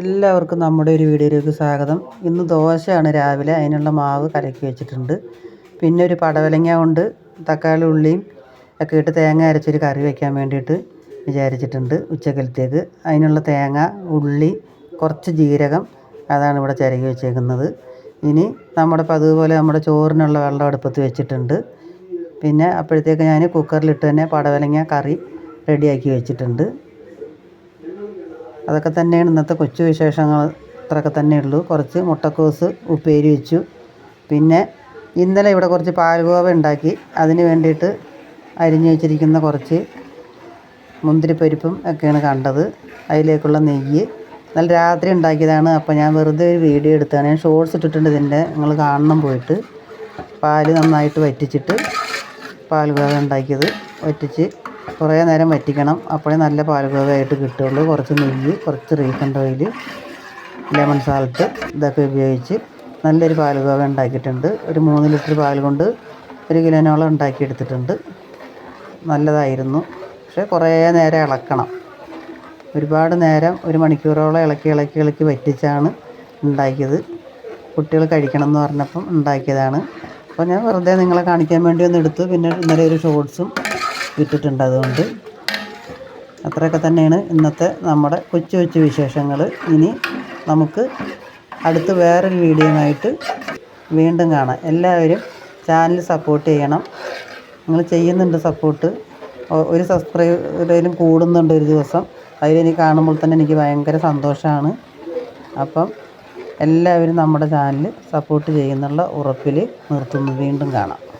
എല്ലാവർക്കും നമ്മുടെ ഒരു വീഡിയോയിലേക്ക് സ്വാഗതം. ഇന്ന് ദോശയാണ് രാവിലെ. അതിനുള്ള മാവ് കലക്കി വെച്ചിട്ടുണ്ട്. പിന്നെ ഒരു പടവലങ്ങ കൊണ്ട് തക്കാളി ഉള്ളിയും ഒക്കെ ഇട്ട് തേങ്ങ അരച്ചൊരു കറി വയ്ക്കാൻ വേണ്ടിയിട്ട് വിചാരിച്ചിട്ടുണ്ട് ഉച്ചക്കലത്തേക്ക്. അതിനുള്ള തേങ്ങ ഉള്ളി കുറച്ച് ജീരകം അതാണ് ഇവിടെ ചിരകി വെച്ചേക്കുന്നത്. ഇനി നമ്മുടെ പതുപോലെ പോലെ നമ്മുടെ ചോറിനുള്ള വെള്ളം അടുപ്പത്ത് വെച്ചിട്ടുണ്ട്. പിന്നെ അപ്പോഴത്തേക്ക് ഞാൻ കുക്കറിലിട്ട് തന്നെ പടവലങ്ങ കറി റെഡിയാക്കി വെച്ചിട്ടുണ്ട്. അതൊക്കെ തന്നെയാണ് ഇന്നത്തെ കൊച്ചു വിശേഷങ്ങൾ. അത്രയൊക്കെ തന്നെ ഉള്ളൂ കുറച്ച് മുട്ടക്കോസ് ഉപ്പേരി വെച്ചു. പിന്നെ ഇന്നലെ ഇവിടെ കുറച്ച് പാൽഗോവ ഉണ്ടാക്കി. അതിന് വേണ്ടിയിട്ട് അരിഞ്ഞു വെച്ചിരിക്കുന്ന കുറച്ച് മുന്തിരിപ്പരിപ്പും ഒക്കെയാണ് കണ്ടത്. അതിലേക്കുള്ള നെയ്യ്. നല്ല രാത്രി ഉണ്ടാക്കിയതാണ്. അപ്പോൾ ഞാൻ വെറുതെ ഒരു വീഡിയോ എടുത്താണ്. ഞാൻ ഷോർട്സ് ഇട്ടിട്ടുണ്ട് ഇതിന്റെ. നിങ്ങൾ കാണണം പോയിട്ട്. പാൽ നന്നായിട്ട് വറ്റിച്ചിട്ട് പാൽഗോവ ഉണ്ടാക്കിയത്. വറ്റിച്ച് കുറേ നേരം വറ്റിക്കണം. അപ്പോഴേ നല്ല പാൽഗോവയായിട്ട് കിട്ടുള്ളൂ കുറച്ച് നെയ്യ് കുറച്ച് റീഫണ്ട് ഓയിൽ ലെമൺ സാൾട്ട് ഇതൊക്കെ ഉപയോഗിച്ച് നല്ലൊരു പാൽഗോവ ഉണ്ടാക്കിയിട്ടുണ്ട്. ഒരു മൂന്ന് ലിറ്റർ പാൽ കൊണ്ട് ഒരു കിലോനോളം ഉണ്ടാക്കിയെടുത്തിട്ടുണ്ട്. നല്ലതായിരുന്നു. പക്ഷേ കുറേ നേരം ഇളക്കണം. ഒരുപാട് നേരം ഒരു മണിക്കൂറോളം ഇളക്കി ഇളക്കി ഇളക്കി വറ്റിച്ചാണ് ഉണ്ടാക്കിയത്. കുട്ടികൾ കഴിക്കണം എന്ന് പറഞ്ഞപ്പം ഉണ്ടാക്കിയതാണ്. അപ്പോൾ ഞാൻ വെറുതെ നിങ്ങളെ കാണിക്കാൻ വേണ്ടി ഒന്ന് എടുത്തു. പിന്നെ ഇന്നലെ ഒരു ഷോർട്സും ഇട്ടിട്ടുണ്ട് അതുകൊണ്ട്. അത്രയൊക്കെ തന്നെയാണ് ഇന്നത്തെ നമ്മുടെ കൊച്ചു കൊച്ചു വിശേഷങ്ങൾ. ഇനി നമുക്ക് അടുത്ത് വേറൊരു വീഡിയോയുമായിട്ട് വീണ്ടും കാണാം. എല്ലാവരും ചാനൽ സപ്പോർട്ട് ചെയ്യണം. നിങ്ങൾ ചെയ്യുന്നുണ്ട് സപ്പോർട്ട്. ഒരു സബ്സ്ക്രൈബറേലും കൂടുന്നുണ്ട് ഒരു ദിവസം. അതിലെനിക്ക് കാണുമ്പോൾ തന്നെ എനിക്ക് ഭയങ്കര സന്തോഷമാണ്. അപ്പം എല്ലാവരും നമ്മുടെ ചാനൽ സപ്പോർട്ട് ചെയ്യുന്നുള്ള ഉറപ്പിൽ നിർത്തുന്നു. വീണ്ടും കാണാം.